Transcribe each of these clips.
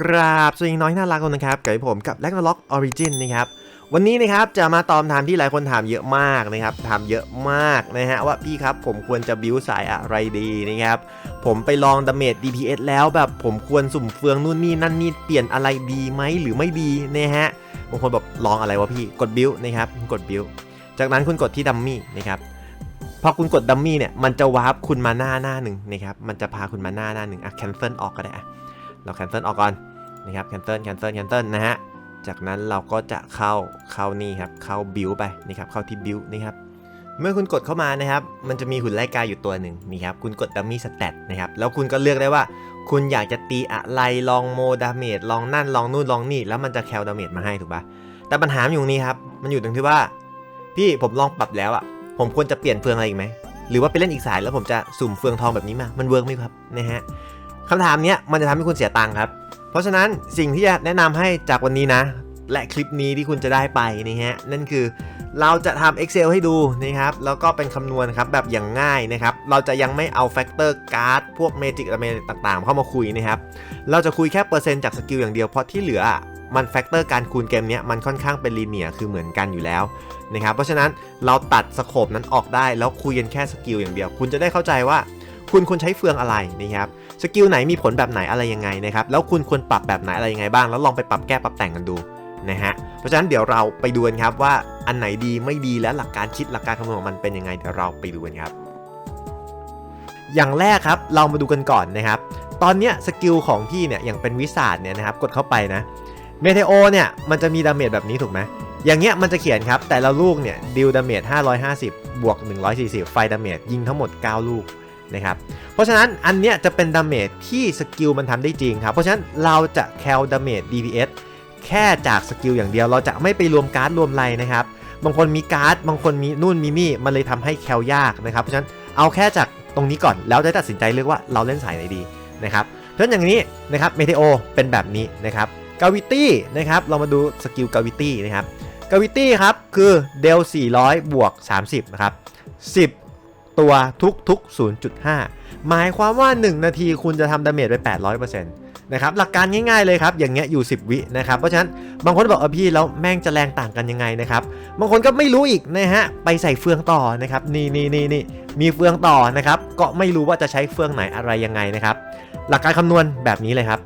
กราบสวัสดีน้อยน่ารักคนนะครับกับผมกับ l a g n a r o k Origin นะครับวันนี้นะครับจะมาตอบคำถามที่หลายคนถามเยอะมากนะครับถามเยอะมากนะฮะว่าพี่ครับผมควรจะบิวสายอะไรดีนะครับผมไปลองดาเมจ DPS แล้วแบบผมควรสุ่มเฟืองนู่นนี่นั่นนี่เปลี่ยนอะไรดีไหมหรือไม่ดีนะฮะบางคนแบบลองอะไรวะพี่กดบิวนะครับกดบิวจากนั้นคุณกดที่ดัมมี่นะครับพอคุณกดดัมมี่เนี่ยมันจะวาร์ปคุณมาหน้าหน้าหนึ่งนะครับมันจะพาคุณมาหน้าหน้าหนึ่งอะ cancel ออกก็ได้อะ เรา cancel ออกก่อนนะครับ cancel cancel cancel นะฮะจากนั้นเราก็จะเข้าเข้านี่ครับเข้า build ไปนะครับเข้าที่ build นะครับเมื่อคุณกดเข้ามานะครับ มันจะมีหุ่นไล่กาอยู่ตัวหนึ่งนี่ครับ คุณกด dummy stat นะครับ แล้วคุณก็เลือกได้ว่า คุณอยากจะตีอะไร ลองโมดาเมจ ลองนั่น ลองนู่น ลองนี่ แล้วมันจะแคลดาเมจมาให้ถูกปะแต่ปัญหาอยู่ตรงนี้ครับ มันอยู่ตรงที่ว่า พี่ผมลองปรับแล้วอะผมควรจะเปลี่ยนเฟืองอะไรอีกไหม หรือว่าไปเล่นอีกสายแล้วผมจะสุ่มเฟืองทองแบบนี้มา มันเวิร์กไหมครับ นะฮะ คำถามนี้มันจะทำให้คุณเสียตังค์ครับ เพราะฉะนั้นสิ่งที่จะแนะนำให้จากวันนี้นะ และคลิปนี้ที่คุณจะได้ไปนะฮะนั่นคือเราจะทำ Excel ให้ดูนะครับ แล้วก็เป็นคำนวณครับแบบอย่างง่ายนะครับ เราจะยังไม่เอาแฟกเตอร์การ์ดพวกเมจิกอะไรต่างๆ เข้ามาคุยนะครับ เราจะคุยแค่เปอร์เซ็นต์จากสกิลอย่างเดียว เพราะที่เหลือมันแฟกเตอร์การคูณเกมนี้มันค่อนข้างเป็นลีเนียคือเหมือนกันอยู่แล้วนะครับ เพราะฉะนั้นเราตัดสโคปนั้นออกได้ แล้วคุยกันแค่สกิลอย่างเดียว คุณจะได้เข้าใจว่าคุณควรใช้เฟืองอะไรนะครับ สกิลไหนมีผลแบบไหนอะไรยังไงนะครับแล้วคุณควรปรับแบบไหนอะไรยังไงบ้าง แล้วลองไปปรับแก้ปรับแต่งกันดูนะฮะเพราะฉะนั้นเดี๋ยวเราไปดูกันครับว่าอันไหนดีไม่ดีและหลักการคิดหลักการคำนวณของมันเป็นยังไงเดี๋ยวเราไปดูกันครับ อย่างแรกครับเรามาดูกันก่อนนะครับ ตอนเนี้ยสกิลของพี่เนี่ยอย่างเป็นวิสาดเนี่ยนะครับกดเข้าไปนะเมเทโอเนี่ยมันจะมีดาเมจแบบนี้ถูกไหมอย่างเงี้ยมันจะเขียนครับแต่ละลูกเนี่ยดิวดาเมจ550 บวก 140 ไฟดาเมจยิงทั้งหมด 9 ลูก นะครับเพราะฉะนั้นอันเนี้ยจะเป็นดาเมจที่สกิลมันทำได้จริงครับเพราะฉะนั้นเราจะแคลดาเมจ DPS แค่จากสกิลอย่างเดียวเราจะไม่ไปรวมการ์ดรวมไรนะครับบางคนมีการ์ดบางคนมีนู่นมีนี่มันเลยทำให้แคลยากนะครับเพราะฉะนั้นเอาแค่จากตรงนี้ก่อนแล้วจะตัดสินใจเลือกว่าเราเล่นสายไหนดีนะครับเพราะฉะนั้นอย่างนี้นะครับเมเทโอเป็นแบบนี้นะครับกาวิตี้นะครับเรามาดูสกิลกาวิตี้นะครับกาวิตี้ครับคือเดล400 บวก 30นะครับ10 ตัวทุกทุก0.5 หมายความว่า 1 นาทีคุณจะทำดาเมจไป 800%นะครับหลักการง่ายๆเลยครับอย่างเงี้ยอยู่ 10 วินะครับเพราะฉะนั้นบางคนบอกเออพี่แล้วแม่งจะแรงต่างกันยังไงนะครับบางคนก็ไม่รู้อีกนะฮะไปใส่เฟืองต่อนะครับนี่นี่นี่นี่มีเฟืองต่อนะครับก็ไม่รู้ว่าจะใช้เฟืองไหนอะไรยังไงนะครับหลักการคำนวณแบบนี้เลยครับ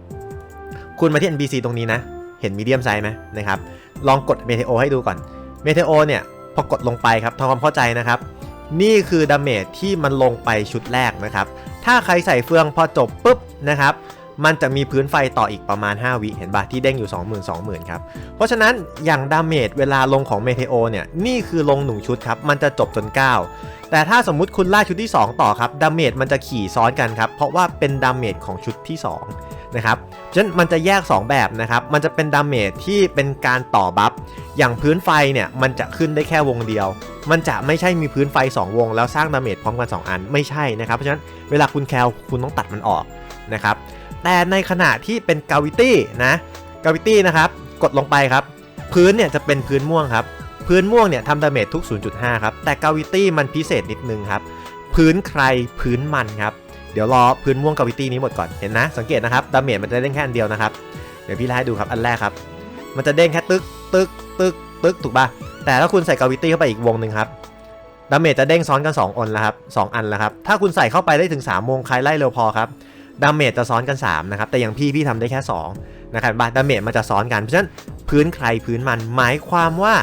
คุณมาที่ NPC ตรงนี้นะ เห็นมีเดียมไซส์ไหมนะครับลองกด Meteo ให้ดูก่อน Meteo เนี่ยพอกดลงไปครับทำความเข้าใจนะครับ นี่คือดาเมจที่มันลงไปชุดแรกนะครับ ถ้าใครใส่เฟืองพอจบปุ๊บนะครับ มันจะมีพื้นไฟต่ออีกประมาณ 5 วิเห็นปะที่เด้งอยู่ 20,000 20,000 ครับ เพราะฉะนั้นอย่างดาเมจเวลาลงของ Meteo เนี่ย นี่คือลง 1 ชุดครับ มันจะจบจน 9 แต่ถ้าสมมุติคุณล่าชุดที่ 2 ต่อครับ ดาเมจมันจะขี่ซ้อนกันครับ เพราะว่าเป็นดาเมจของชุดที่ 2 นะครับฉะนั้นมันจะแยก 2 แบบนะครับ มันจะเป็นดาเมจที่เป็นการต่อบัฟ อย่างพื้นไฟเนี่ยมันจะขึ้นได้แค่วงเดียว มันจะไม่ใช่มีพื้นไฟ 2 วง แล้วสร้างดาเมจพร้อมกัน 2 อันไม่ใช่นะครับ เพราะฉะนั้นเวลาคุณแคลคุณต้องตัดมันออกนะครับ แต่ในขณะที่เป็นกาวิตี้นะกาวิตี้นะครับกดลงไปครับ พื้นเนี่ยจะเป็นพื้นม่วงครับ พื้นม่วงเนี่ยทำดาเมจทุก 0.5 ครับ แต่กาวิตี้มันพิเศษนิดนึงครับ พื้นใครพื้นมันครับ ดี๋ยวรอพื้นม่วงกาวิตี้นี้หมดก่อนเห็นนะ สังเกตนะครับดาเมจมันจะเด้งแค่อันเดียวนะครับเดี๋ยวพี่ไล่ดูครับอันแรกครับ มันจะเด้งแค่ตึกตึกตึกตึกถูกป่ะแต่ถ้าคุณใส่กาวิตี้เข้าไปอีกวงหนึ่งครับดาเมจจะเด้งซ้อนกัน2อันแล้วครับสองอันแล้วครับถ้าคุณใส่เข้าไปได้ถึง3วงใครไล่เร็วพอครับดาเมจจะซ้อนกัน3นะครับแต่อย่างพี่พี่ทำได้แค่2นะครับบาดาเมจมันจะซ้อนกันเพราะฉะนั้นพื้นใครพื้นมันหมายความว่า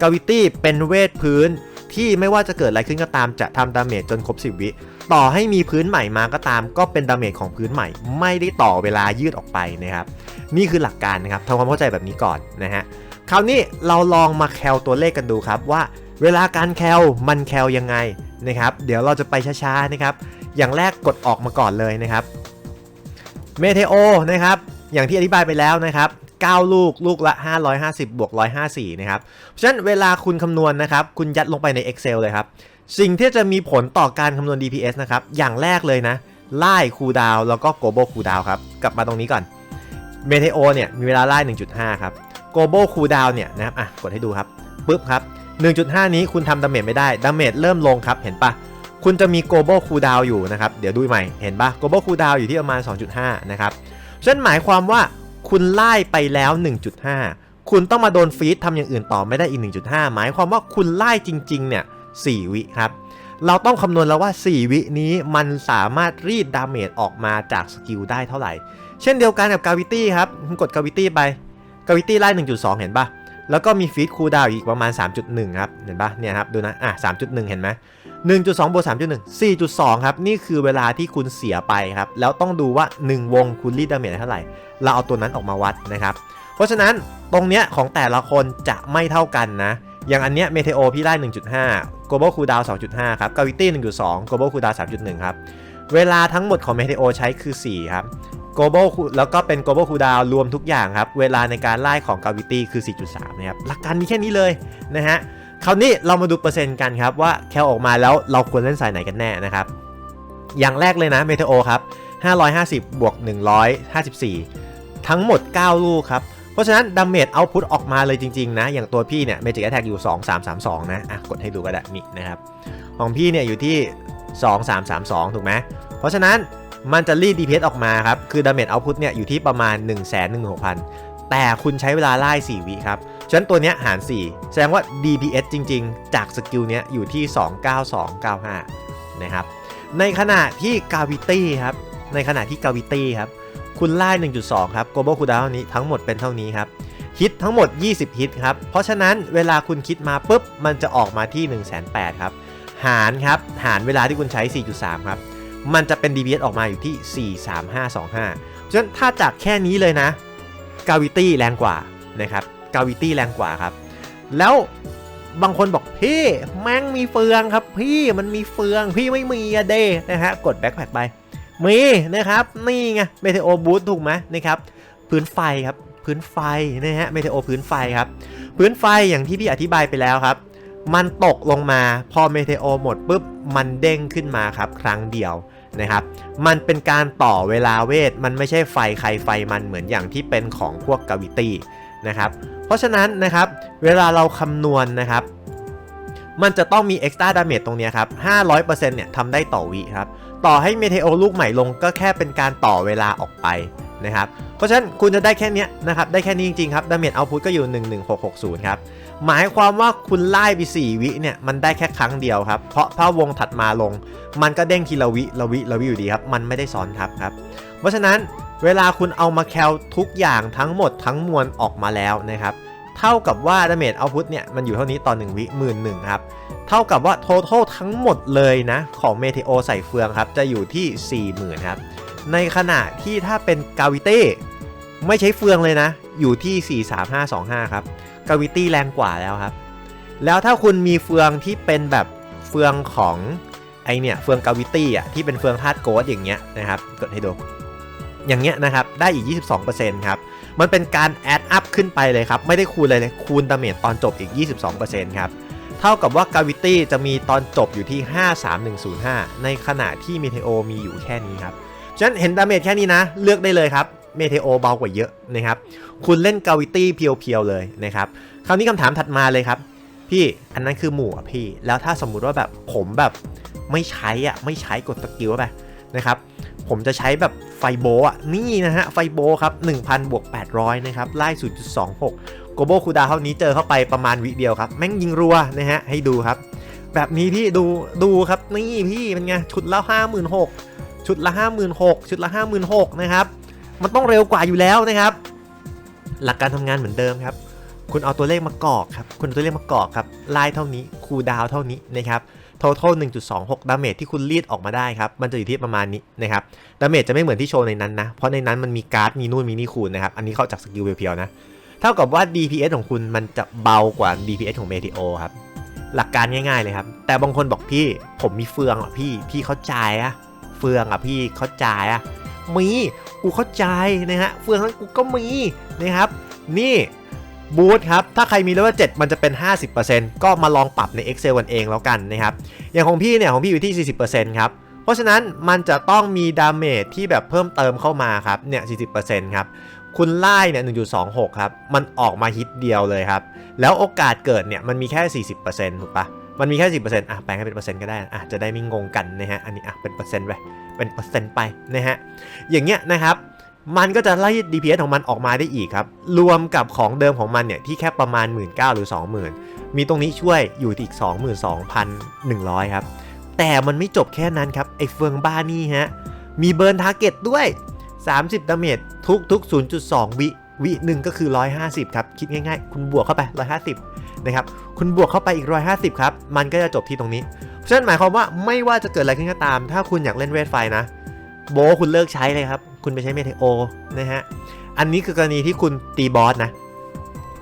กาวิตี้เป็นเวทพื้นที่ไม่ว่าจะเกิดอะไรขึ้นก็ตามจะทำดาเมจจนครบ 10 วิ ต่อให้มีพื้นใหม่มาก็ตาม ก็เป็นดาเมจของพื้นใหม่ ไม่ได้ต่อเวลายืดออกไปนะครับ นี่คือหลักการนะครับทำความเข้าใจแบบนี้ก่อนนะฮะคราวนี้เราลองมาแคลตัวเลขกันดูครับว่า เวลาการแคลมันแคลยังไงนะครับ เดี๋ยวเราจะไปช้าๆนะครับ อย่างแรกกดออกมาก่อนเลยนะครับเมเทโอนะครับอย่างที่อธิบายไปแล้วนะครับ 9 ลูก ลูกละ 550 บวก 154 นะครับ เพราะฉะนั้นเวลาคุณคำนวณนะครับ คุณยัดลงไปใน Excel เลยครับ สิ่งที่จะมีผลต่อการคำนวณ DPS นะครับ อย่างแรกเลยนะ ไล่คูดาวแล้วก็ global cooldown ครับ กลับมาตรงนี้ก่อน เมเทโอเนี่ย มีเวลาไล่ 1.5 ครับ global cooldown เนี่ยนะครับ อะ กดให้ดูครับ ปึ๊บครับ 1.5 นี้คุณทำดาเมจไม่ได้ ดาเมจเริ่มลงครับ เห็นปะคุณจะมี global cooldown อยู่นะครับ เดี๋ยวดูใหม่ เห็นปะ global cooldown อยู่ที่ประมาณ 2.5 นะครับฉะนั้นหมายความว่า คุณไล่ไปแล้ว 1.5 คุณต้องมาโดนฟีดทำอย่างอื่นต่อไม่ได้อีก 1.5 หมายความว่าคุณไล่จริง ๆ เนี่ย 4 วิครับ เราต้องคำนวณแล้วว่า 4 วินี้มันสามารถรีดดาเมจออกมาจากสกิลได้เท่าไหร่ เช่นเดียวกันกับกาวิตี้ครับคุณกดกาวิตี้ไปกาวิตี้ไล่ 1.2 เห็นปะแล้วก็มีฟีดคูลดาวอีกประมาณ 3.1 ครับ เห็นปะเนี่ยครับ ดูนะ อะ 3.1 เห็นไหม 1.2บวก3.1 4.2 ครับ นี่คือเวลาที่คุณเสียไปครับ แล้วต้องดูว่า 1 วงคุณรีดดาเมจเท่าไหร่ เราเอาตัวนั้นออกมาวัดนะครับ เพราะฉะนั้นตรงเนี้ยของแต่ละคนจะไม่เท่ากันนะ อย่างอันเนี้ยเมเทโอพี่ไล่1.5 global cooldown 2.5 ครับ gravity 1.2 global cooldown 3.1 ครับ เวลาทั้งหมดของเมเทโอใช้คือ 4 ครับ global cool- แล้วก็เป็น global cooldown รวมทุกอย่างครับ เวลาในการไล่ของ gravity คือ 4.3 นะครับ หลักการมีแค่นี้เลยนะฮะ คราวนี้เรามาดูเปอร์เซ็นต์กันครับว่าแคลออกมาแล้วเราควรเล่นสายไหนกันแน่นะครับ อย่างแรกเลยนะเมเทโอครับ550 บวก 154 ทั้งหมด 9 ลูกครับ เพราะฉะนั้นดาเมจเอาพุตออกมาเลยจริง ๆ นะ อย่างตัวพี่เนี่ยเมจิกแอทแทกอยู่ 2332 นะ อะ กดให้ดูก็ได้นี่นะครับ ของพี่เนี่ยอยู่ที่ 2332 ถูกไหมเพราะฉะนั้นมันจะรีด DPS ออกมาครับ คือดาเมจเอาพุตเนี่ยอยู่ที่ประมาณ 1 1 6 0 0 0 แต่คุณใช้เวลาไล่ 4 วิครับ ฉะนั้นตัวเนี้ยหาร 4 แสดงว่า DPS จริง ๆ จากสกิลเนี้ยอยู่ที่ 29295 นะครับ ในขณะที่ Gravity ครับ ในขณะที่ Gravity ครับ คุณไล่1.2 ครับ Global Cooldown นี้ทั้งหมดเป็นเท่านี้ครับ ฮิตทั้งหมด 20 ฮิตครับ เพราะฉะนั้นเวลาคุณคิดมาปุ๊บ มันจะออกมาที่1 8 0 0 0ครับ หารครับ หารเวลาที่คุณใช้ 4.3 ครับ มันจะเป็น DPS ออกมาอยู่ที่ 43525 ฉะนั้นถ้าจากแค่นี้เลยนะ Gravity แรงกว่านะครับ Gravity แรงกว่าครับ แล้วบางคนบอกพี่แม่งมีเฟืองครับ พี่มันมีเฟืองพี่ไม่มีอะเดนะฮะกดแบ็คแพ็กไป มีนะครับ นี่ไงเมเทโอบูทถูกไหมนะครับ พื้นไฟครับ พื้นไฟนะฮะเมเทโอพื้นไฟครับ พื้นไฟอย่างที่พี่อธิบายไปแล้วครับ มันตกลงมาพอเมเทโอหมดปุ๊บมันเด้งขึ้นมาครับ ครั้งเดียวนะครับ มันเป็นการต่อเวลาเวท มันไม่ใช่ไฟใครไฟมันเหมือนอย่างที่เป็นของพวกกาวิตี้ นะครับ เพราะฉะนั้นนะครับเวลาเราคำนวณนะครับ มันจะต้องมี extra damage ตรงนี้ครับ 500%เนี่ยทำได้ต่อวิครับ ต่อให้เมเทโอลูกใหม่ลงก็แค่เป็นการต่อเวลาออกไปนะครับ เพราะฉะนั้นคุณจะได้แค่นี้นะครับ ได้แค่นี้จริงๆครับดาเมจเอาพุทก็อยู่ 11660 ครับ หมายความว่าคุณไล่ไป 4 วิเนี่ย มันได้แค่ครั้งเดียวครับ เพราะถ้าวงถัดมาลง มันก็เด้งทีละวิละวิละวิอยู่ดีครับ มันไม่ได้ซ้อนทับครับ เพราะฉะนั้น เวลาคุณเอามาแคลทุกอย่างทั้งหมดทั้งมวลออกมาแล้วนะครับ เท่ากับว่าดาเมจเอาพุทเนี่ยมันอยู่เท่านี้ต่อ1วิหมื่นหนึ่งครับ เท่ากับว่า total ทั้งหมดเลยนะ ของเมเทโอใส่เฟืองครับ จะอยู่ที่ 40,000ครับ ในขณะที่ถ้าเป็นกาวิตี้ไม่ใช้เฟืองเลยนะ อยู่ที่ 43525 ครับกาวิตี้แรงกว่าแล้วครับ แล้วถ้าคุณมีเฟืองที่เป็นแบบเฟืองของไอเนี่ยเฟืองกาวิตี้อะที่เป็นเฟืองธาตุโกดอย่างเงี้ยนะครับกดให้ดู อย่างเงี้ยนะครับ ได้อีก 22%ครับ มันเป็นการแอดอัพขึ้นไปเลยครับ ไม่ได้คูณเลยเลยคูณดาเมจตอนจบอีก 22%ครับ เท่ากับว่า Gravity จะมีตอนจบอยู่ที่ 53105 ในขณะที่ Meteo มีอยู่แค่นี้ครับ ฉะนั้นเห็นดาเมจแค่นี้นะ เลือกได้เลยครับ Meteo เบากว่าเยอะนะครับ คุณเล่น Gravity เพียวๆเลยนะครับ คราวนี้คำถามถัดมาเลยครับ พี่ อันนั้นคือหมู่อะพี่ แล้วถ้าสมมุติว่าแบบผมแบบไม่ใช้อะ ไม่ใช้กดสกิลไปนะครับ ผมจะใช้แบบไฟโบอะนี่นะฮะไฟโบครับ 1,000บวก800 นะครับ ไล่ 0.26 โกโบคูดาเท่านี้เจอเข้าไปประมาณวิเดียวครับ แม่งยิงรัวนะฮะให้ดูครับ แบบนี้พี่ดูดูครับนี่พี่เป็นไงชุดละ56,000ชุดละ56,000ชุดละ56,000นะครับมันต้องเร็วกว่าอยู่แล้วนะครับ หลักการทำงานเหมือนเดิมครับ คุณเอาตัวเลขมากรอกครับ คุณเอาตัวเลขมากรอกครับไล่เท่านี้คูดาวเท่านี้นะครับ total 1.26 ดาเมจที่คุณรีดออกมาได้ครับ มันจะอยู่ที่ประมาณนี้นะครับ ดาเมจจะไม่เหมือนที่โชว์ในนั้นนะ เพราะในนั้นมันมีการ์ด มีนู่นมีนี่คูณนะครับ อันนี้เข้าจากสกิลเพียวๆนะ เท่ากับว่า DPS ของคุณมันจะเบากว่า DPS ของ Meteo ครับ หลักการง่ายๆเลยครับ แต่บางคนบอกพี่ ผมมีเฟืองอะพี่ พี่เข้าใจอะเฟืองอะพี่เข้าใจอะมี กูเข้าใจนะฮะ เฟืองนั้นกูก็มีนะครับ นี่ บูทครับ ถ้าใครมีเลเวล7มันจะเป็น 50%ก็มาลองปรับใน Excel กันเองแล้วกันนะครับ อย่างของพี่เนี่ย ของพี่อยู่ที่ 40%ครับ เพราะฉะนั้นมันจะต้องมีดาเมจที่แบบเพิ่มเติมเข้ามาครับ เนี่ย 40%ครับ คุณไล่เนี่ย 1.26 ครับ มันออกมาฮิตเดียวเลยครับ แล้วโอกาสเกิดเนี่ย มันมีแค่ 40%ถูกปะมันมีแค่ 10%อะ แปลงให้เป็นเปอร์เซ็นต์ก็ได้ อะ จะได้ไม่งงกันนะฮะ อันนี้อะ เป็นเปอร์เซ็นต์ไป เป็นเปอร์เซ็นต์ไปนะฮะ อย่างเงี้ยนะครับ มันก็จะไล่ DPS ของมันออกมาได้อีกครับ รวมกับของเดิมของมันเนี่ยที่แค่ประมาณ 1 9 0 0 0หรือ 20,000 มีตรงนี้ช่วยอยู่ที่อีก 22,100 ครับ แต่มันไม่จบแค่นั้นครับ ไอ้เฟืองบ้านี่ฮะ มีเบิร์นทาร์เก็ตด้วย 30 ดาเมจทุกทุก 0.2 วิวิหนึ่งก็คือ 150 ครับ คิดง่ายๆ คุณบวกเข้าไป 150 นะครับ คุณบวกเข้าไปอีก 150 ครับ มันก็จะจบที่ตรงนี้ เพราะฉะนั้นหมายความว่าไม่ว่าจะเกิดอะไรขึ้นก็ตาม ถ้าคุณอยากเล่นเวทไฟนะ โบคุณเลิกใช้เลยครับ คุณไปใช้เมเทโอนะฮะ อันนี้คือกรณีที่คุณตีบอสนะ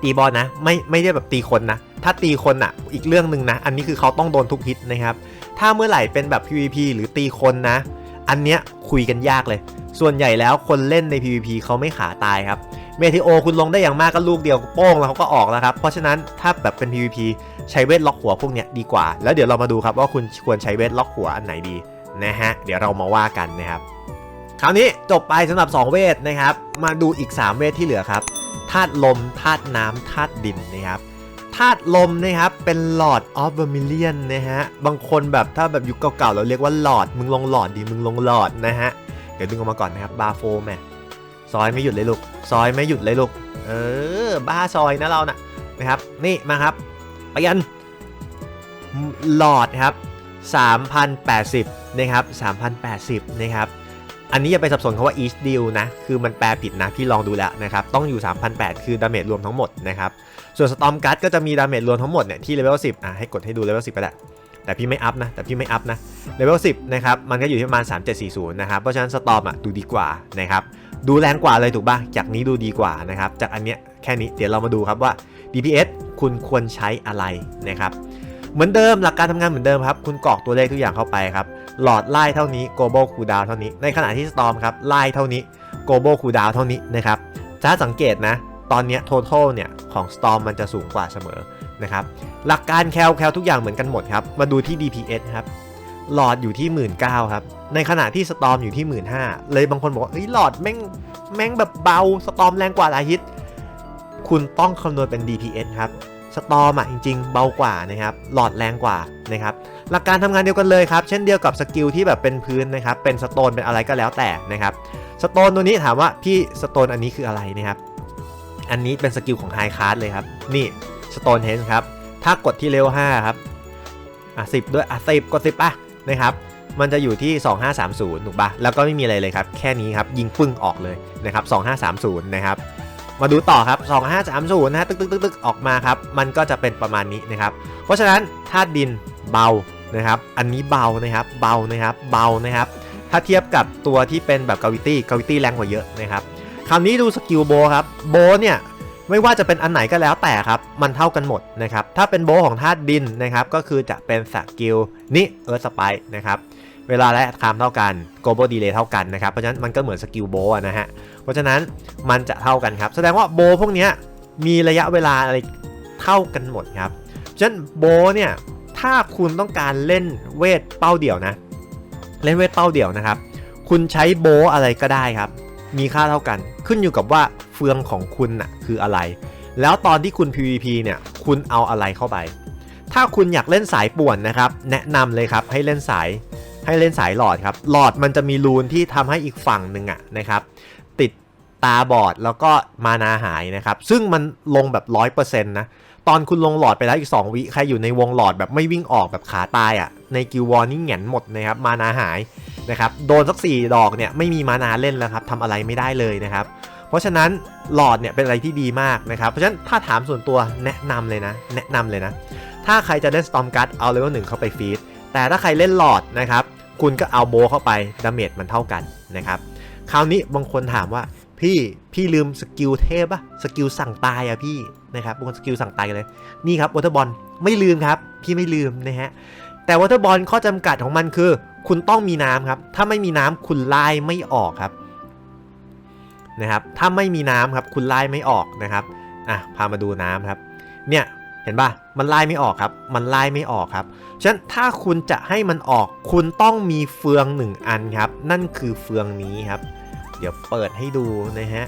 ตีบอสนะ ไม่ไม่ได้แบบตีคนนะ ถ้าตีคนอะ อีกเรื่องหนึ่งนะ อันนี้คือเขาต้องโดนทุกฮิตนะครับ ถ้าเมื่อไหร่เป็นแบบ PVP หรือตีคนนะ อันเนี้ยคุยกันยากเลย ส่วนใหญ่แล้วคนเล่นใน PVP เขาไม่ขาตายครับเมทิโอคุณลงได้อย่างมากก็ลูกเดียวโป้งแล้วเขาก็ออกแล้วครับ เพราะฉะนั้นถ้าแบบเป็น PVP ใช้เวทล็อกหัวพวกเนี้ยดีกว่า แล้วเดี๋ยวเรามาดูครับว่าคุณควรใช้เวทล็อกหัวอันไหนดีนะฮะ เดี๋ยวเรามาว่ากันนะครับ คราวนี้จบไปสำหรับ 2 เวทนะครับ มาดูอีก 3 เวทที่เหลือครับธาตุลมธาตุน้ำธาตุดินนะครับธาตุลมนะครับเป็น Lord of Vermilion นะฮะบางคนแบบถ้าแบบยุคเก่าๆเราเรียกว่า Lord มึงลง Lord ดิมึงลง Lord นะฮะเดี๋ยวดึงออกมาก่อนนะครับบาโฟแม่ซอยไม่หยุดเลยลูกซอยไม่หยุดเลยลูกเออบ้าซอยนะเรานะ่ะนะครับนี่มาครับไปยันหลอดครับ3,080นะครับ3,080นะครับ อันนี้อย่าไปสับสนคาว่า each deal นะ คือมันแปลผิดนะ พี่ลองดูแล้วนะครับ ต้องอยู่3,008คือดาเมจรวมทั้งหมดนะครับ ส่วน Storm Guard ก็จะมีดาเมจรวมทั้งหมดเนี่ยที่เลเวล10อะให้กดให้ดูเลเวล10ก็ได้แต่พี่ไม่อัพนะ แต่พี่ไม่อัพนะ เลเวล10 นะครับ มันก็อยู่ที่ประมาณ 3740 นะครับ เพราะฉะนั้น Storm อะดูดีกว่านะครับ ดูแรงกว่าเลยถูกป่ะ จากนี้ดูดีกว่านะครับ จากอันเนี้ยแค่นี้ เดี๋ยวเรามาดูครับว่า DPS คุณควรใช้อะไรนะครับ เหมือนเดิมหลักการทำงานเหมือนเดิมครับ คุณกรอกตัวเลขทุกอย่างเข้าไปครับ หลอดไล่เท่านี้ global cooldown เท่านี้ ในขณะที่ storm ครับไล่เท่านี้ global cooldown เท่านี้นะครับถ้าสังเกตนะ ตอนนี้ total เนี่ยของ storm มันจะสูงกว่าเสมอนะครับหลักการแคลแคลทุกอย่างเหมือนกันหมดครับ มาดูที่ DPS ครับหลอดอยู่ที่ 1 9ื่นครับ ในขณะที่สตอมอยู่ที่ 1 5ื่นเลยบางคนบอกว่าเฮ้ยหลอดแม่งแม่งแบบเบาสตอมแรงกว่าหลายฮิต คุณต้องคำนวณเป็น DPS ครับ สตอมอะจริง ๆ เบากว่านะครับ หลอดแรงกว่านะครับ หลักการทำงานเดียวกันเลยครับ เช่นเดียวกับสกิลที่แบบเป็นพื้นนะครับ เป็นสโตนเป็นอะไรก็แล้วแต่นะครับ สโตนตัวนี้ถามว่าพี่สโตนอันนี้คืออะไรนะครับ อันนี้เป็นสกิลของไฮคาร์ดเลยครับ นี่สโตนเฮนครับ ถ้ากดที่เลเวล5ครับ อะสิด้วย อะสิบกดสิบป่ะนะครับ มันจะอยู่ที่ 2530ถูกป่ะแล้วก็ไม่มีอะไรเลยครับ แค่นี้ครับ ยิงปึ้งออกเลยนะครับ 2530 นะครับมาดูต่อครับ 2530 นะฮะ ตึกตึกตึกตึกออกมาครับ มันก็จะเป็นประมาณนี้นะครับ เพราะฉะนั้นธาตุดินเบา นะครับ อันนี้เบานะครับ เบานะครับ เบานะครับ ถ้าเทียบกับตัวที่เป็นแบบกาวิตี้กาวิตี้แรงกว่าเยอะนะครับ คราวนี้ดูสกิลโบครับ โบเนี่ยไม่ว่าจะเป็นอันไหนก็แล้วแต่ครับ มันเท่ากันหมดนะครับ ถ้าเป็นโบของธาตุดินนะครับ ก็คือจะเป็นสกิลนี้เอิร์ธสไปนะครับ เวลาและคามเท่ากัน global delay เท่ากันนะครับ เพราะฉะนั้นมันก็เหมือนสกิลโบนะฮะ เพราะฉะนั้นมันจะเท่ากันครับ แสดงว่าโบพวกนี้มีระยะเวลาอะไรเท่ากันหมดครับ ฉะนั้นโบเนี่ย ถ้าคุณต้องการเล่นเวทเป้าเดี่ยวนะ เล่นเวทเป้าเดี่ยวนะครับ คุณใช้โบอะไรก็ได้ครับ มีค่าเท่ากัน ขึ้นอยู่กับว่าเฟืองของคุณน่ะคืออะไร แล้วตอนที่คุณ PVP เนี่ย คุณเอาอะไรเข้าไป ถ้าคุณอยากเล่นสายป่วนนะครับ แนะนำเลยครับให้เล่นสายให้เล่นสายหลอดครับ หลอดมันจะมีรูนที่ทำให้อีกฝั่งหนึ่งอะนะครับ ติดตาบอดแล้วก็มานาหายนะครับ ซึ่งมันลงแบบ 100%นะ ตอนคุณลงหลอดไปแล้วอีก 2 วิใครอยู่ในวงหลอดแบบไม่วิ่งออกแบบขาตายอะ่ะในกิววอร์นี่แหงนหมดนะครับมานาหายนะครับโดนสัก 4 ดอกเนี่ยไม่มีมานาเล่นแล้วครับทำอะไรไม่ได้เลยนะครับเพราะฉะนั้นหลอดเนี่ยเป็นอะไรที่ดีมากนะครับเพราะฉะนั้นถ้าถามส่วนตัวแนะนำเลยนะ แนะนำเลยนะ ถ้าใครจะเล่น Storm Guard เอาเลเวลหนึ่งเข้าไปฟีดแต่ถ้าใครเล่นหลอดนะครับคุณก็เอาโบเข้าไปดาเมจมันเท่ากันนะครับคราวนี้บางคนถามว่า พี่พี่ลืมสกิลเทพอะสกิลสั่งตายอะพี่นะครับบางคนสกิลสั่งตายเลยนี่ครับวอเตอร์บอลไม่ลืมครับ พี่ไม่ลืมนะฮะแต่วอเตอร์บอลข้อจำกัดของมันคือ คุณต้องมีน้ำครับ ถ้าไม่มีน้ำคุณไล่ไม่ออกครับนะครับ ถ้าไม่มีน้ำครับ คุณไล่ไม่ออกนะครับอะพามาดูน้ำครับ เนี่ยเห็นป่ะมันไล่ไม่ออกครับ มันไล่ไม่ออกครับฉะนั้นถ้าคุณจะให้มันออก คุณต้องมีเฟืองหนึ่งอันครับ นั่นคือเฟืองนี้ครับ เดี๋ยวเปิดให้ดูนะฮะ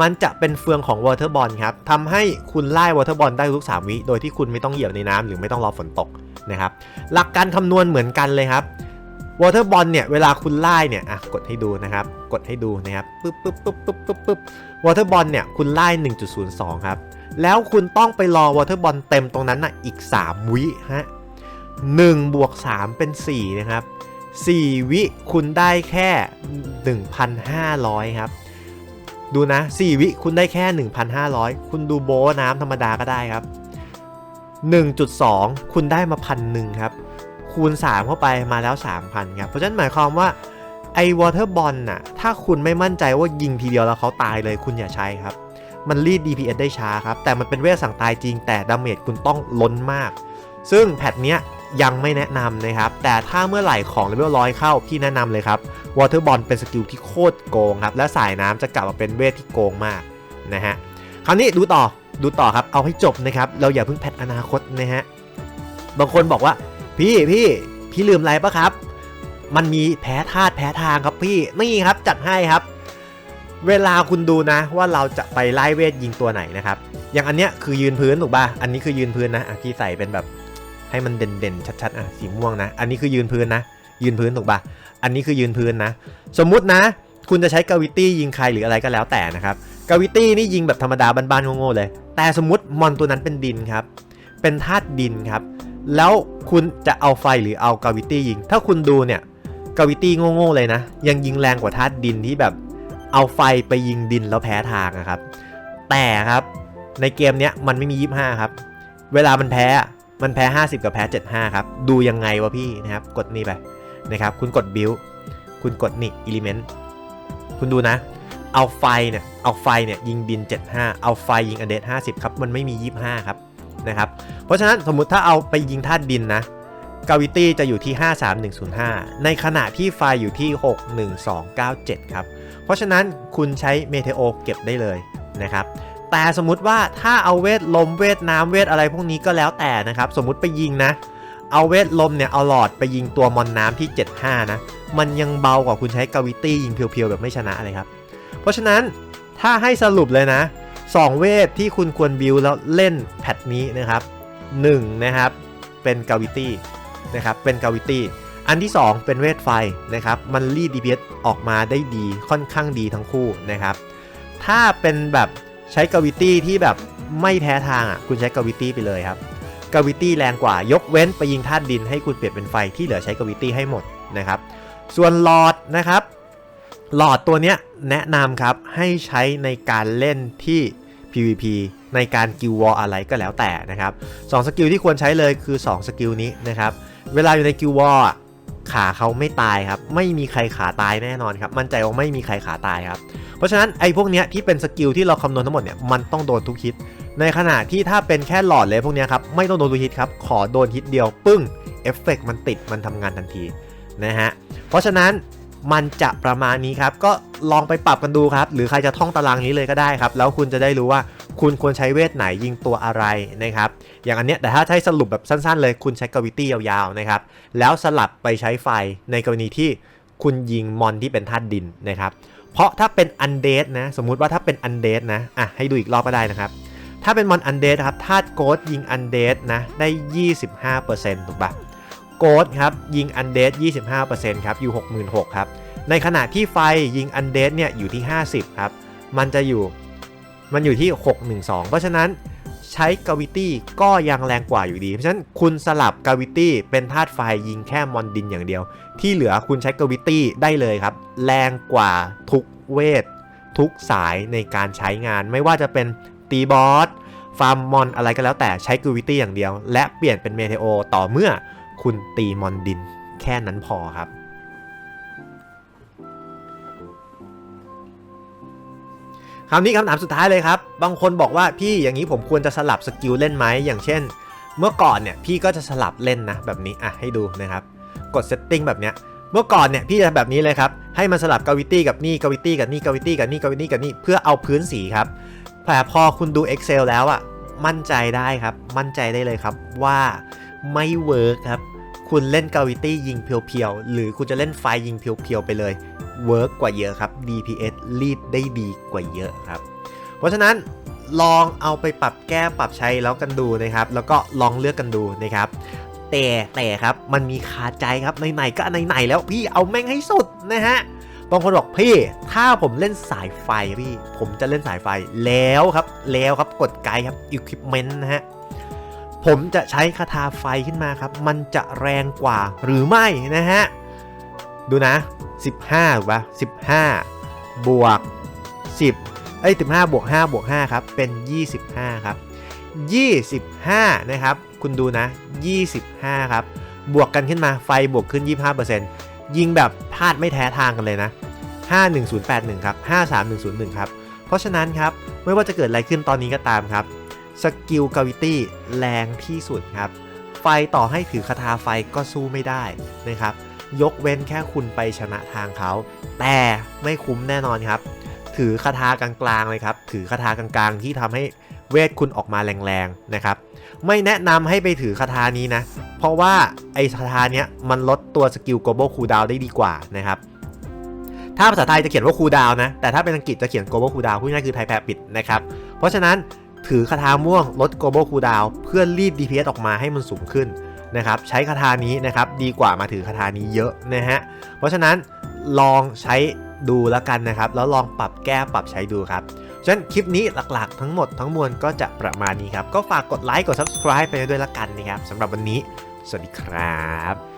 มันจะเป็นเฟืองของวอเตอร์บอลครับทำให้คุณไล่วอเตอร์บอลได้ทุก 3 วิ โดยที่คุณไม่ต้องเหยียบในน้ำหรือไม่ต้องรอฝนตกนะครับ หลักการคำนวณเหมือนกันเลยครับ water bond เนี่ยเวลาคุณไล่เนี่ยอะกดให้ดูนะครับ กดให้ดูนะครับปึ๊บปึ๊บปึ๊บปึ๊บปึ๊บปึ๊บ water bond เนี่ยคุณไล่1.02 ครับ แล้วคุณต้องไปรอ water bond เต็มตรงนั้นน่ะอีก 3 วิฮะ1บวก3เป็น 4 นะครับ 4 วิคุณได้แค่ 1,500 ครับ ดูนะ 4 วิคุณได้แค่ 1,500 คุณดูโบน้ำธรรมดาก็ได้ครับ 1.2 คุณได้มาพันหนึ่งครับ คูณ 3 เข้าไปมาแล้ว 3,000 ครับ เพราะฉะนั้นหมายความว่าไอ้วอเตอร์บอลน่ะ ถ้าคุณไม่มั่นใจว่ายิงทีเดียวแล้วเขาตายเลยคุณอย่าใช้ครับ มันรีด DPS ได้ช้าครับ แต่มันเป็นเวทสั่งตายจริงแต่ดาเมจคุณต้องล้นมาก ซึ่งแพทเนี้ย ยังไม่แนะนำนะครับ แต่ถ้าเมื่อไหร่ของเลเวลร้อยเข้า พี่แนะนำเลยครับวอเตอร์บอลเป็นสกิลที่โคตรโกงครับ และสายน้ำจะกลับมาเป็นเวทที่โกงมากนะฮะ คราวนี้ดูต่อ ดูต่อครับ เอาให้จบนะครับ เราอย่าเพิ่งแพทอนาคตนะฮะ บางคนบอกว่า พี่พี่พี่ลืมอะไรปะครับ มันมีแพ้ธาตุแพ้ทางครับพี่ นี่ครับจัดให้ครับ เวลาคุณดูนะ ว่าเราจะไปไล่เวทยิงตัวไหนนะครับ อย่างอันเนี้ยคือยืนพื้นถูกป่ะ อันนี้คือยืนพื้นนะอะพี่ใส่เป็นแบบ ให้มันเด่นๆ ชัดๆอะสีม่วงนะ อันนี้คือยืนพื้นนะ ยืนพื้นถูกปะอันนี้คือยืนพื้นนะ สมมุตินะ คุณจะใช้กาวิตี้ยิงใครหรืออะไรก็แล้วแต่นะครับกาวิตี้นี่ยิงแบบธรรมดาบ้านๆโง่ๆเลย แต่สมมติมอนตัวนั้นเป็นดินครับ เป็นธาตุดินครับ แล้วคุณจะเอาไฟหรือเอากาวิตี้ยิง ถ้าคุณดูเนี่ยกาวิตี้โง่ๆเลยนะ ยังยิงแรงกว่าธาตุดินที่แบบเอาไฟไปยิงดินแล้วแพ้ทางอะครับ แต่ครับในเกมเนี้ยมันไม่มี 25 ครับ เวลามันแพ้ มันแพ้ 50 กับแพ้ 75 ครับ ดูยังไงวะพี่นะครับ กดนี่ไปนะครับ คุณกด build คุณกดนี่ element คุณดูนะ เอาไฟเนี่ย เอาไฟเนี่ยยิงดิน 75 เอาไฟยิงอเดท50 ครับ มันไม่มี 25 ครับนะครับ เพราะฉะนั้นสมมุติถ้าเอาไปยิงธาตุดินนะกาวิตี้จะอยู่ที่ 53105 ในขณะที่ไฟอยู่ที่ 61297 ครับ เพราะฉะนั้นคุณใช้เมเทโอเก็บได้เลยนะครับ แต่สมมติว่าถ้าเอาเวทลมเวทน้ำเวทอะไรพวกนี้ก็แล้วแต่นะครับ สมมุติไปยิงนะ เอาเวทลมเนี่ยเอาหลอดไปยิงตัวมอนน้ำที่ 75 นะ มันยังเบากว่าคุณใช้กาวิตี้ยิงเพียวๆแบบไม่ชนะเลยครับ เพราะฉะนั้นถ้าให้สรุปเลยนะ 2 เวทที่คุณควรบิวแล้วเล่นแพทนี้นะครับ1นะครับเป็นกาวิตี้นะครับเป็นกาวิตี้อันที่ 2 เป็นเวทไฟนะครับมันรีด DPS ออกมาได้ดีค่อนข้างดีทั้งคู่นะครับถ้าเป็นแบบ ใช้กาวิตี้ที่แบบไม่แพ้ทางอะคุณใช้กาวิตี้ไปเลยครับกาวิตี้แรงกว่ายกเว้นไปยิงธาตุดินให้คุณเปลี่ยนเป็นไฟที่เหลือใช้กาวิตี้ให้หมดนะครับ ส่วนหลอดนะครับหลอดตัวเนี้ยแนะนำครับให้ใช้ในการเล่นที่ PVP ในการกิลวอลอะไรก็แล้วแต่นะครับสองสกิลที่ควรใช้เลยคือ 2 สกิลนี้นะครับ เวลาอยู่ในกิลวอล ขาเขาไม่ตายครับ ไม่มีใครขาตายแน่นอนครับ มั่นใจว่าไม่มีใครขาตายครับ เพราะฉะนั้นไอ้พวกเนี้ยที่เป็นสกิลที่เราคำนวณทั้งหมดเนี่ยมันต้องโดนทุกฮิต ในขณะที่ถ้าเป็นแค่หลอดเลยพวกเนี้ยครับไม่ต้องโดนทุกฮิตครับ ขอโดนฮิตเดียวปึ้งเอฟเฟกมันติดมันทำงานทันทีนะฮะ เพราะฉะนั้นมันจะประมาณนี้ครับ ก็ลองไปปรับกันดูครับ หรือใครจะท่องตารางนี้เลยก็ได้ครับ แล้วคุณจะได้รู้ว่า คุณควรใช้เวทไหนยิงตัวอะไรนะครับ อย่างอันเนี้ยแต่ถ้าใช้สรุปแบบสั้นๆเลยคุณใช้กาวิตี้ยาวๆนะครับ แล้วสลับไปใช้ไฟในกรณีที่คุณยิงมอนที่เป็นธาตุดินนะครับ เพราะถ้าเป็นอันเดสนะ สมมุติว่าถ้าเป็นอันเดสนะอะให้ดูอีกรอบก็ได้นะครับ ถ้าเป็นมอนอันเดสครับธาตุโกดยิงอันเดสนะได้ 25%ถูกปะโกดครับยิงอันเดส25%ครับอยู่ 66,000ครับในขณะที่ไฟยิงอันเดสเนี่ยอยู่ที่ 50ครับมันจะอยู่ มันอยู่ที่ 612 เพราะฉะนั้นใช้กาวิตี้ก็ยังแรงกว่าอยู่ดี เพราะฉะนั้นคุณสลับกาวิตี้เป็นธาตุไฟยิงแค่มอนดินอย่างเดียว ที่เหลือคุณใช้กาวิตี้ได้เลยครับ แรงกว่าทุกเวท ทุกสายในการใช้งาน ไม่ว่าจะเป็นตีบอสฟาร์มมอนอะไรก็แล้วแต่ใช้กาวิตี้อย่างเดียว และเปลี่ยนเป็นเมเทโอต่อเมื่อคุณตีมอนดิน แค่นั้นพอครับ คราวนี้คำถามสุดท้ายเลยครับ บางคนบอกว่าพี่อย่างนี้ผมควรจะสลับสกิลเล่นไหมอย่างเช่น เมื่อก่อนเนี่ยพี่ก็จะสลับเล่นนะแบบนี้อะให้ดูนะครับ กดเซตติ้งแบบเนี้ยเมื่อก่อนเนี่ยพี่จะแบบนี้เลยครับ ให้มันสลับกาวิตี้กับนี่กาวิตี้กับนี่กาวิตี้กับนี่กาวิตี้กับนี่เพื่อเอาพื้นสีครับแต่พอคุณดู Excel แล้วอะมั่นใจได้ครับ มั่นใจได้เลยครับว่าไม่เวิร์กครับ คุณเล่นกาวิตี้ยิงเพียวๆ หรือคุณจะเล่นไฟยิงเพียวๆ ไปเลย เวิร์กกว่าเยอะครับ DPS รีดได้ดีกว่าเยอะครับ เพราะฉะนั้นลองเอาไปปรับแก้ปรับใช้แล้วกันดูนะครับ แล้วก็ลองเลือกกันดูนะครับ แต่แต่ครับมันมีคาใจครับไหนๆก็ไหนๆแล้วพี่เอาแม่งให้สุดนะฮะบางคนบอกพี่ ถ้าผมเล่นสายไฟพี่ ผมจะเล่นสายไฟแล้วครับ แล้วครับกดไกด์ครับ equipment นะฮะผมจะใช้คาถาไฟขึ้นมาครับ มันจะแรงกว่าหรือไม่นะฮะ ดูนะ 15ถูกปะ15 บวก 10 เอ้ย15บวก5บวก5ครับ เป็น 25 ครับ 25 นะครับ คุณดูนะ 25 ครับ บวกกันขึ้นมา ไฟบวกขึ้น 25%ยิงแบบพลาดไม่แท้ทางกันเลยนะ 51081 ครับ 53101 ครับ เพราะฉะนั้นครับ ไม่ว่าจะเกิดอะไรขึ้นตอนนี้ก็ตามครับ สกิลกาวิตี้แรงที่สุดครับ ไฟต่อให้ถือคาถาไฟก็สู้ไม่ได้นะครับ ยกเว้นแค่คุณไปชนะทางเขา แต่ไม่คุ้มแน่นอนครับ ถือคาถากลางๆเลยครับ ถือคาถากลางๆ ที่ทำให้เวทคุณออกมาแรงๆนะครับ ไม่แนะนำให้ไปถือคาถานี้นะ เพราะว่าไอ้คาถาเนี้ยมันลดตัวสกิล global cooldown ได้ดีกว่านะครับถ้าภาษาไทยจะเขียนว่า cooldown นะ แต่ถ้าเป็นอังกฤษจะเขียน global cooldown พูดง่ายคือไทยแปลปิดนะครับ เพราะฉะนั้นถือคาถาม่วงลด global cooldown เพื่อรีด DPS ออกมาให้มันสูงขึ้น นะครับใช้คาถานี้นะครับดีกว่ามาถือคาถานี้เยอะนะฮะเพราะฉะนั้นลองใช้ดูแล้วกันนะครับ แล้วลองปรับแก้ปรับใช้ดูครับฉะนั้นคลิปนี้หลักๆ ทั้งหมดทั้งมวลก็จะประมาณนี้ครับ ก็ฝากกดไลค์กด subscribe ไปด้วยละกันนะครับสำหรับวันนี้ สวัสดีครับ